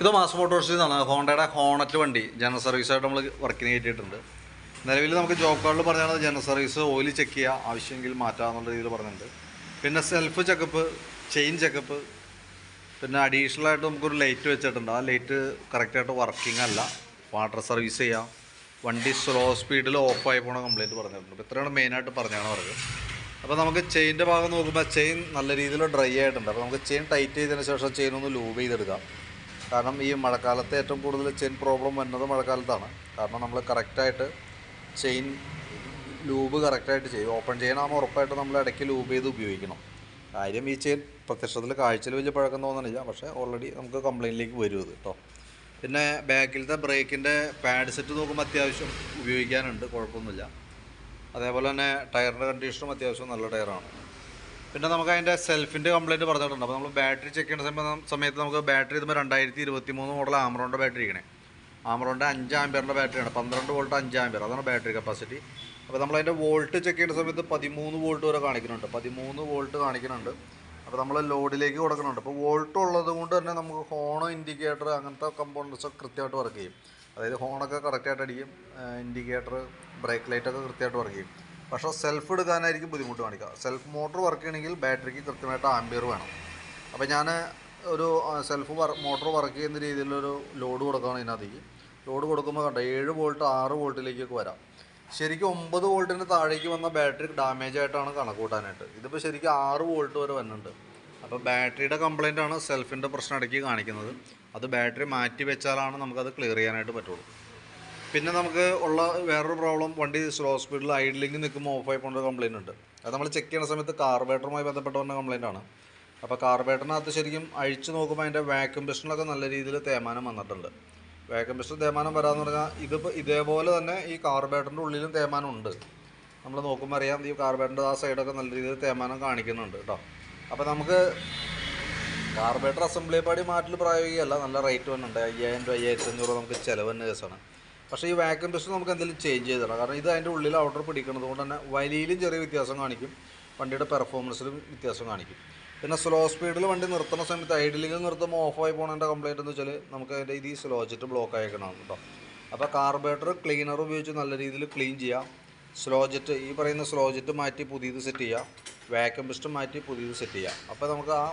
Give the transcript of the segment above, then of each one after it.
ഇത് മാസ് മോട്ടോഴ്സിൽ നിന്നാണ്. ഹോണ്ടയുടെ ഹോണറ്റ് വണ്ടി. ജനറൽ സർവീസായിട്ട് നമ്മൾ വർക്കിന് കയറ്റിയിട്ടുണ്ട് നിലവിൽ നമുക്ക് ജോബ് കാർഡിൽ പറഞ്ഞാൽ ജനറൽ സർവീസ് ഓയിൽ ചെക്ക് ചെയ്യുക ആവശ്യമെങ്കിൽ മാറ്റാമെന്നുള്ള രീതിയിൽ പറഞ്ഞിട്ടുണ്ട്. പിന്നെ സെൽഫ് ചെക്കപ്പ് ചെയിൻ ചെക്കപ്പ് പിന്നെ അഡീഷണൽ ആയിട്ട് നമുക്കൊരു ലൈറ്റ് വെച്ചിട്ടുണ്ട്. ആ ലൈറ്റ് കറക്റ്റായിട്ട് വർക്കിംഗ് അല്ല. വാട്ടർ സർവീസ് ചെയ്യാം. വണ്ടി സ്ലോ സ്പീഡിൽ ഓഫായി പോകണ കംപ്ലൈന്റ് പറഞ്ഞിട്ടുണ്ട്. അപ്പോൾ ഇത്രയാണ് മെയിനായിട്ട് പറഞ്ഞാണ് പറഞ്ഞത്. അപ്പോൾ നമുക്ക് ചെയിന്റെ ഭാഗം നോക്കുമ്പോൾ ചെയിൻ നല്ല രീതിയിൽ ഡ്രൈ ആയിട്ടുണ്ട്. അപ്പോൾ നമുക്ക് ചെയിൻ ടൈറ്റ് ചെയ്തതിന് ശേഷം ചെയിൻ ഒന്ന് ലൂബ് ചെയ്തെടുക്കാം. കാരണം ഈ മഴക്കാലത്ത് ഏറ്റവും കൂടുതൽ ചെയിൻ പ്രോബ്ലം വരുന്നത് മഴക്കാലത്താണ്. കാരണം നമ്മൾ കറക്റ്റായിട്ട് ചെയിൻ ലൂബ് കറക്റ്റായിട്ട് ചെയ്യും. ഓപ്പൺ ചെയ്യണമെന്ന് ഉറപ്പായിട്ട് നമ്മൾ ഇടയ്ക്ക് ലൂബ് ചെയ്ത് ഉപയോഗിക്കണം. കാര്യം ഈ ചെയിൻ പ്രത്യക്ഷത്തിൽ കാഴ്ചയിൽ വലിയ പഴക്കം തോന്നണില്ല. പക്ഷേ ഓൾറെഡി നമുക്ക് കംപ്ലയിന്റിലേക്ക് വരും ഇത് കേട്ടോ പിന്നെ ബാക്കിലത്തെ ബ്രേക്കിന്റെ പാഡ് സെറ്റ് നോക്കുമ്പോൾ അത്യാവശ്യം ഉപയോഗിക്കാനുണ്ട്. കുഴപ്പമൊന്നുമില്ല. അതേപോലെ തന്നെ ടയറിന്റെ കണ്ടീഷനും അത്യാവശ്യം നല്ല ടയറാണ്. പിന്നെ നമുക്ക് അതിന്റെ സെൽഫിന്റെ കംപ്ലയിന്റ് പറഞ്ഞിട്ടുണ്ട്. അപ്പോൾ നമ്മൾ ബാറ്ററി ചെക്ക് ചെയ്യുന്ന സമയത്ത് സമയത്ത് നമുക്ക് ബാറ്ററി ഇതുമ്പോൾ രണ്ടായിരത്തി ഇരുപത്തി മൂന്ന് മോഡൽ ആമറോണിന്റെ ബാറ്ററി ഇരിക്കണേ. ആമറോണിന്റെ അഞ്ച് ആംബിയറിന്റെ ബാറ്ററിയാണ് പന്ത്രണ്ട് വോൾട്ട് അഞ്ച് ആംബിയർ അതാണ് ബാറ്ററി കപ്പാസിറ്റി അപ്പോൾ നമ്മൾ അതിന്റെ വോൾട്ട് ചെക്ക് ചെയ്യുന്ന സമയത്ത് പതിമൂന്ന് വോൾട്ട് വരെ കാണിക്കുന്നുണ്ട്. പതിമൂന്ന് വോൾട്ട് കാണിക്കുന്നുണ്ട്. അപ്പോൾ നമ്മൾ ലോഡിലേക്ക് കൊടുക്കുന്നുണ്ട്. അപ്പോൾ വോൾട്ട് ഉള്ളത് കൊണ്ട് തന്നെ നമുക്ക് ഹോണോ ഇൻഡിക്കേറ്റർ അങ്ങനത്തെ കമ്പോണൻസ് ഒക്കെ കൃത്യമായിട്ട് വർക്ക് ചെയ്യും. അതായത് ഹോണൊക്കെ കറക്റ്റായിട്ട് അടിക്കും. ഇൻഡിക്കേറ്റർ ബ്രേക്ക് ലൈറ്റൊക്കെ കൃത്യമായിട്ട് വർക്ക് ചെയ്യും. പക്ഷേ സെൽഫ് എടുക്കാനായിരിക്കും ബുദ്ധിമുട്ട് കാണിക്കുക. സെൽഫ് മോട്ടോർ വർക്ക് ചെയ്യണമെങ്കിൽ ബാറ്ററിക്ക് കൃത്യമായിട്ട് ആംബിയർ വേണം. അപ്പോൾ ഞാൻ ഒരു സെൽഫ് മോട്ടോർ വർക്ക് ചെയ്യുന്ന രീതിയിലൊരു ലോഡ് കൊടുക്കുകയാണ് ഇതിനകത്തേക്ക്. ലോഡ് കൊടുക്കുമ്പോൾ കണ്ട ഏഴ് വോൾട്ട് ആറ് വോൾട്ടിലേക്കൊക്കെ വരാം. ശരിക്കും ഒമ്പത് വോൾട്ടിന് താഴേക്ക് വന്ന ബാറ്ററി ഡാമേജ് ആയിട്ടാണ് കണക്ക് കൂട്ടാനായിട്ട് ഇതിപ്പോൾ ശരിക്കും ആറ് വോൾട്ട് വരെ വരുന്നുണ്ട് അപ്പോൾ ബാറ്ററിയുടെ കംപ്ലൈന്റ് ആണ് സെൽഫിന്റെ പ്രശ്നം ഇടയ്ക്ക് കാണിക്കുന്നത്. അത് ബാറ്ററി മാറ്റി വെച്ചാലാണ് നമുക്കത് ക്ലിയർ ചെയ്യാനായിട്ട് പറ്റുള്ളൂ. പിന്നെ നമുക്ക് ഉള്ള വേറൊരു പ്രോബ്ലം വണ്ടി സ്ലോ സ്പീഡിൽ ഐഡലിംഗ് നിൽക്കുമ്പോൾ ഓഫ് ആയി പോകുന്ന കംപ്ലയിന്റ് ഉണ്ട്. അത് നമ്മൾ ചെക്ക് ചെയ്യുന്ന സമയത്ത് കാർബേറ്ററുമായി ബന്ധപ്പെട്ട വന്ന കംപ്ലയിന്റ് ആണ്. അപ്പോൾ കാർബേറ്ററിനകത്ത് ശരിക്കും അഴിച്ചു നോക്കുമ്പോൾ അതിന്റെ വാക്യൂം പിസ്റ്റണിലൊക്കെ നല്ല രീതിയിൽ തേമാനം വന്നിട്ടുണ്ട്. വാക്യൂം പിസ്റ്റൺ തേമാനം വരാമെന്ന് പറഞ്ഞാൽ ഇതിപ്പോൾ ഇതേപോലെ തന്നെ ഈ കാർബേറ്ററിന്റെ ഉള്ളിലും തേമാനം ഉണ്ട്. നമ്മൾ നോക്കുമ്പോൾ അറിയാം ഈ കാർബേറ്ററിന്റെ ആ സൈഡൊക്കെ നല്ല രീതിയിൽ തേമാനം കാണിക്കുന്നുണ്ട് കേട്ടോ അപ്പോൾ നമുക്ക് കാർബേറ്റർ അസംബ്ലി പാടി മാറ്റിൽ പ്രായോഗികമല്ല. നല്ല റേറ്റ് വന്നിട്ടുണ്ട്. അയ്യായിരം രൂപ അയ്യായിരത്തി അഞ്ഞൂറ് നമുക്ക് ചിലവ് തന്നെ കേസാണ്. പക്ഷേ ഈ വാക്യൂം ടെസ്റ്റ് നമുക്ക് എന്തെങ്കിലും ചേഞ്ച് ചെയ്ത് തരണം കാരണം ഇത് അതിന്റെ ഉള്ളിൽ ഔട്ടർ പിടിക്കുന്നത് കൊണ്ട് തന്നെ വലിയിലും ചെറിയ വ്യത്യാസം കാണിക്കും. വണ്ടിയുടെ പെർഫോമൻസിലും വ്യത്യാസം കാണിക്കും. പിന്നെ സ്ലോ സ്പീഡിൽ വണ്ടി നിർത്തുന്ന സമയത്ത് ഐഡിലിൽ നിർത്തുമ്പോൾ ഓഫായി പോകുന്നതിന്റെ കംപ്ലൈന്റ് എന്ന് വെച്ചാൽ നമുക്ക് അതിന്റെ ഇത് സ്ലോ ജെറ്റ് ബ്ലോക്ക് ആയിക്കണം കേട്ടോ. അപ്പോൾ കാർബേറ്റർ ക്ലീനർ ഉപയോഗിച്ച് നല്ല രീതിയിൽ ക്ലീൻ ചെയ്യാം. സ്ലോ ജെറ്റ് ഈ പറയുന്ന സ്ലോ ജെറ്റ് മാറ്റി പുതിയത് സെറ്റ് ചെയ്യാം. വാക്യൂം പിസ്റ്റൺ മാറ്റി പുതിയത് സെറ്റ് ചെയ്യാം. അപ്പോൾ നമുക്ക് ആ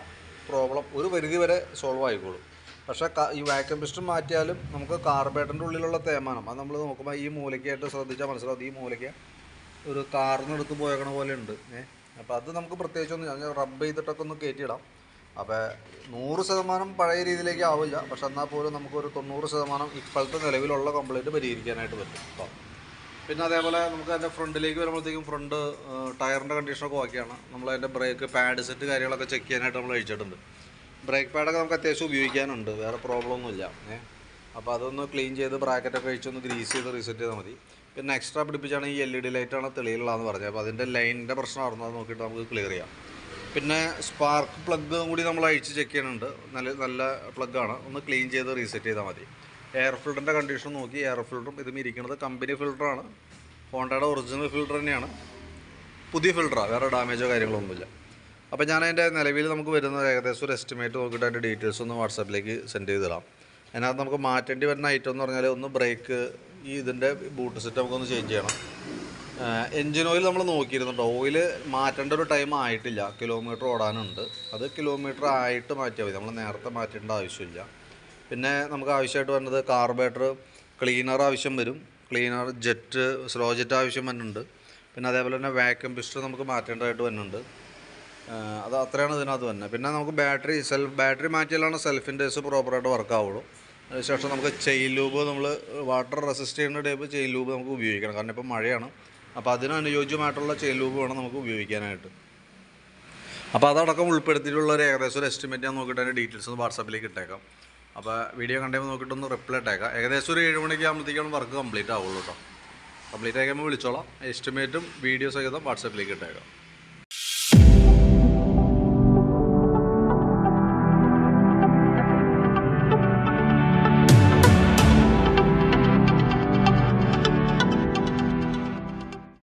പ്രോബ്ലം ഒരു പരിധി വരെ സോൾവ് ആയിക്കോളും. പക്ഷേ ഈ വാക്യൂം പിസ്റ്റൺ മാറ്റിയാലും നമുക്ക് കാർബേറ്ററിന്റെ ഉള്ളിലുള്ള തേമാനം അത് നമ്മൾ നോക്കുമ്പോൾ ഈ മൂലയ്ക്കായിട്ട് ശ്രദ്ധിച്ചാൽ മനസ്സിലാവും. ഈ മൂലയ്ക്ക് ഒരു കാറിന് എടുത്ത് പോയേക്കണ പോലെ ഉണ്ട്. ഏ? അപ്പോൾ അത് നമുക്ക് പ്രത്യേകിച്ചൊന്നും ഞാൻ റബ്ബ് ചെയ്തിട്ടൊക്കെ ഒന്ന് കയറ്റിയിടാം അപ്പോൾ നൂറ് ശതമാനം പഴയ രീതിയിലേക്ക് ആവില്ല. പക്ഷെ എന്നാൽ പോലും നമുക്കൊരു തൊണ്ണൂറ് ശതമാനം ഇപ്പോഴത്തെ നിലവിലുള്ള കംപ്ലൈന്റ് പരിഹരിക്കാനായിട്ട് പറ്റും. കേട്ടോ പിന്നെ അതേപോലെ നമുക്ക് അതിന്റെ ഫ്രണ്ടിലേക്ക് വരുമ്പോഴത്തേക്കും ഫ്രണ്ട് ടയറിന്റെ കണ്ടീഷനൊക്കെ ഓക്കെയാണ്. നമ്മൾ അതിന്റെ ബ്രേക്ക് പാഡ് സെറ്റ് കാര്യങ്ങളൊക്കെ ചെക്ക് ചെയ്യാനായിട്ട് നമ്മൾ അഴിച്ചിട്ടുണ്ട്. ബ്രേക്ക് പാഡൊക്കെ നമുക്ക് അത്യാവശ്യം ഉപയോഗിക്കാനുണ്ട്. വേറെ പ്രോബ്ലം ഒന്നുമില്ല. ഏ? അപ്പോൾ അതൊന്ന് ക്ലീൻ ചെയ്ത് ബ്രാക്കറ്റൊക്കെ വെച്ചൊന്ന് ഗ്രീസ് ചെയ്ത് റീസെറ്റ് ചെയ്താൽ മതി. പിന്നെ എക്സ്ട്രാ പിടിപ്പിച്ചാണ് ഈ എൽ ഇ ഡി ലൈറ്റാണ് തെളിയിലുള്ളതെന്ന് പറഞ്ഞത്. അപ്പോൾ അതിന്റെ ലൈനിന്റെ പ്രശ്നമായിരുന്നു അത് നോക്കിയിട്ട് നമുക്ക് ക്ലിയർ ചെയ്യാം. പിന്നെ സ്പാർക്ക് പ്ലഗ് കൂടി നമ്മൾ അഴിച്ച് ചെക്ക് ചെയ്യുന്നുണ്ട്. നല്ല നല്ല പ്ലഗാണ് ഒന്ന് ക്ലീൻ ചെയ്ത് റീസെറ്റ് ചെയ്താൽ മതി. എയർ ഫിൽറ്ററിന്റെ കണ്ടീഷൻ നോക്കി. എയർ ഫിൽറ്ററും ഇതും ഇരിക്കുന്നത് കമ്പനി ഫിൽറ്ററാണ് ഹോണ്ടയുടെ ഒറിജിനൽ ഫിൽറ്റർ തന്നെയാണ്. പുതിയ ഫിൽറ്ററാണ് വേറെ ഡാമേജോ കാര്യങ്ങളൊന്നുമില്ല അപ്പോൾ ഞാൻ അതിന്റെ നിലവിൽ നമുക്ക് വരുന്ന ഏകദേശം ഒരു എസ്റ്റിമേറ്റ് നോക്കിയിട്ട് അതിന്റെ ഡീറ്റെയിൽസ് ഒന്ന് വാട്സാപ്പിലേക്ക് സെൻഡ് ചെയ്ത് തരാം. അതിനകത്ത് നമുക്ക് മാറ്റേണ്ടി വരുന്ന ഐറ്റം എന്ന് പറഞ്ഞാൽ ഒന്ന് ബ്രേക്ക് ഈ ഇതിന്റെ ബൂട്ട് സെറ്റ് നമുക്കൊന്ന് ചേഞ്ച് ചെയ്യണം. എൻജിൻ ഓയിൽ നമ്മൾ നോക്കിയിരുന്നുണ്ട് ഓയിൽ മാറ്റേണ്ട ഒരു ടൈം ആയിട്ടില്ല. കിലോമീറ്റർ ഓടാനുണ്ട്. അത് കിലോമീറ്റർ ആയിട്ട് മാറ്റിയാൽ മതി. നമ്മൾ നേരത്തെ മാറ്റേണ്ട ആവശ്യമില്ല. പിന്നെ നമുക്ക് ആവശ്യമായിട്ട് വരുന്നത് കാർബേറ്റർ ക്ലീനർ ആവശ്യം വരും. ക്ലീനർ ജെറ്റ് സ്ലോ ജെറ്റ് ആവശ്യം വരുന്നുണ്ട്. പിന്നെ അതേപോലെ തന്നെ വാക്യൂം പിസ്റ്റർ നമുക്ക് മാറ്റേണ്ടതായിട്ട് വരുന്നുണ്ട്. അത് അത്രയാണ് ഇതിനകത്ത് തന്നെ പിന്നെ നമുക്ക് ബാറ്ററി സെൽഫ് ബാറ്ററി മാറ്റിയാലാണ് സെൽഫിന്റെ എസ് പ്രോപ്പറായിട്ട് വർക്ക് ആവുള്ളൂ. അതിനുശേഷം നമുക്ക് ചെയിൻ ലൂബ് നമ്മൾ വാട്ടർ റെസിസ്റ്റ് ചെയ്യുന്ന ടൈപ്പ് ചെയിൻ ലൂബ് നമുക്ക് ഉപയോഗിക്കണം. കാരണം ഇപ്പോൾ മഴയാണ്. അപ്പോൾ അതിനനുയോജ്യമായിട്ടുള്ള ചെയിൻ ലൂബ് വേണം നമുക്ക് ഉപയോഗിക്കാനായിട്ട്. അപ്പോൾ അതടക്കം ഉൾപ്പെടുത്തിയിട്ടുള്ള ഒരു ഏകദേശം ഒരു എസ്റ്റിമേറ്റ് ഞാൻ നോക്കിയിട്ട് അതിന്റെ ഡീറ്റെയിൽസ് ഒന്ന് വാട്സാപ്പിലേക്ക് ഇട്ടേക്കാം. അപ്പോൾ വീഡിയോ കണ്ടപ്പോൾ നോക്കിയിട്ട് ഒന്ന് റിപ്ലൈ ഇട്ടേക്കാം. ഏകദേശം ഒരു ഏഴ് മണിക്ക് ആകുമ്പോഴത്തേക്കാണ് വർക്ക് കംപ്ലീറ്റ് ആവുള്ളൂ കേട്ടോ കംപ്ലീറ്റ് ആകുമ്പോൾ വിളിച്ചോളാം. എസ്റ്റിമേറ്റും വീഡിയോ സഹിതം വാട്സാപ്പിലേക്ക് ഇട്ടേക്കാം.